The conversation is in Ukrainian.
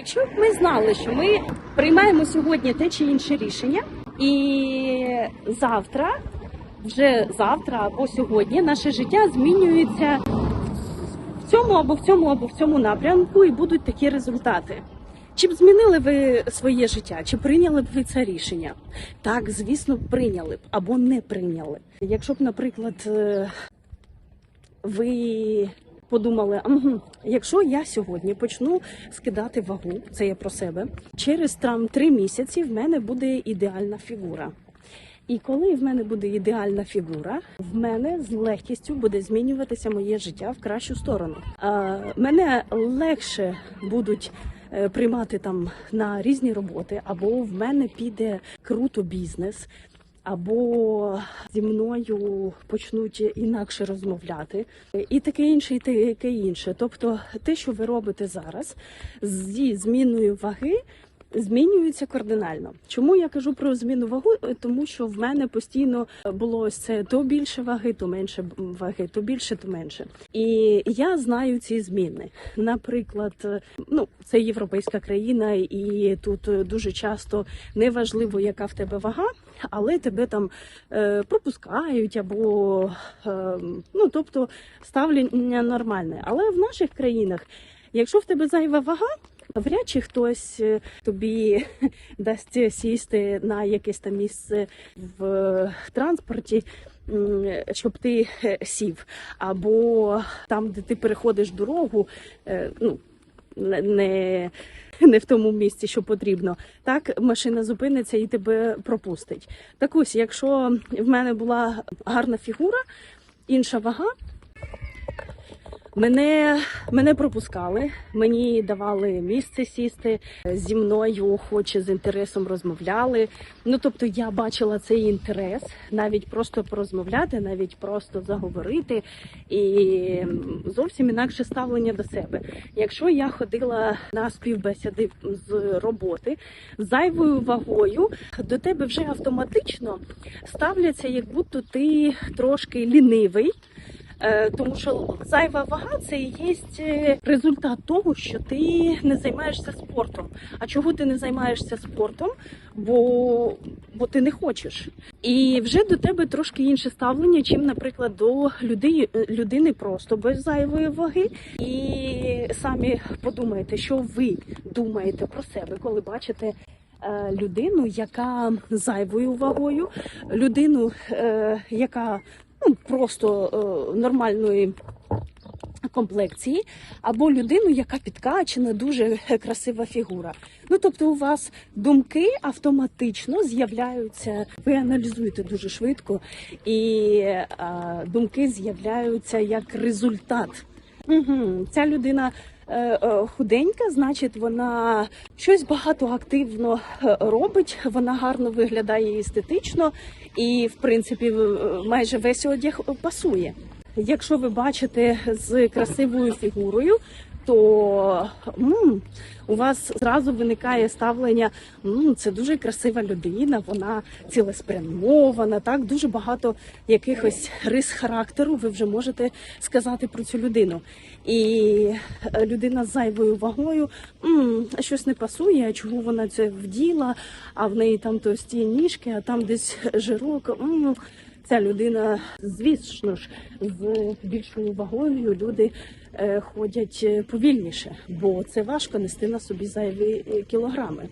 Якщо б ми знали, що ми приймаємо сьогодні те чи інше рішення, і завтра, вже завтра або сьогодні, наше життя змінюється в цьому або в цьому, або в цьому напрямку, і будуть такі результати. Чи б змінили ви своє життя? Чи прийняли б ви це рішення? Так, звісно, прийняли б або не прийняли. Якщо б, наприклад, е, ви подумали, «Мгм, якщо я сьогодні почну скидати вагу, це я про себе, через там три місяці в мене буде ідеальна фігура. І коли в мене буде ідеальна фігура, в мене з легкістю буде змінюватися моє життя в кращу сторону. Мене легше будуть е, приймати там на різні роботи, або в мене піде круто бізнес, або зі мною почнуть інакше розмовляти, і таке інше, і таке інше. Тобто, те, що ви робите зараз, зі зміною ваги. Змінюється кардинально. Чому я кажу про зміну вагу? Е, Тому що в мене постійно було ось це то більше ваги, то менше ваги, то більше, то менше. І я знаю ці зміни. Наприклад, е, ну це європейська країна, і тут е, дуже часто неважливо, яка в тебе вага, але тебе там е, пропускають або е, ну тобто ставлення нормальне. Але в наших країнах, якщо в тебе зайва вага. Вряд чи хтось е, тобі дасть сісти на якесь там місце в транспорті, щоб ти е, сів, або там, де ти переходиш дорогу, е, ну не, не в тому місці, що потрібно. Так машина зупиниться і тебе пропустить. Так ось, якщо в мене була гарна фігура, інша вага. Мене, мене пропускали, мені давали місце сісти зі мною, хоч з інтересом розмовляли. Ну тобто я бачила цей інтерес, навіть просто порозмовляти, навіть просто заговорити, і зовсім інакше ставлення до себе. Якщо я ходила на співбесіди з роботи зайвою вагою, до тебе вже автоматично ставляться, як будто ти трошки лінивий. Е, Тому що зайва вага це і є е, результат того, що ти не займаєшся спортом. А чого ти не займаєшся спортом? Бо, бо ти не хочеш. І вже до тебе трошки інше ставлення, чим, наприклад, до людей, людини просто без зайвої ваги. І самі подумайте, що ви думаєте про себе, коли бачите. е, Людину, яка зайвою вагою, людину, е, яка просто е, нормальної комплекції, або людину, яка підкачена, дуже красива фігура. Ну тобто, у вас думки автоматично з'являються. Ви аналізуєте дуже швидко, і е, думки з'являються як результат. Угу. Ця людина худенька, значить, вона щось багато активно е, робить. Вона гарно виглядає естетично, і в принципі майже весь одяг пасує. Якщо ви бачите з красивою фігурою, то м, у вас зразу виникає ставлення: м, це дуже красива людина, вона цілеспрямована. Так дуже багато якихось рис характеру ви вже можете сказати про цю людину. І е, людина з зайвою вагою м, щось не пасує, чого вона це вділа, а в неї там товсті ніжки, а там десь жирок. М, Ця людина, звісно ж, з більшою вагою люди е, ходять е, повільніше, бо це важко нести на собі зайві е, кілограми.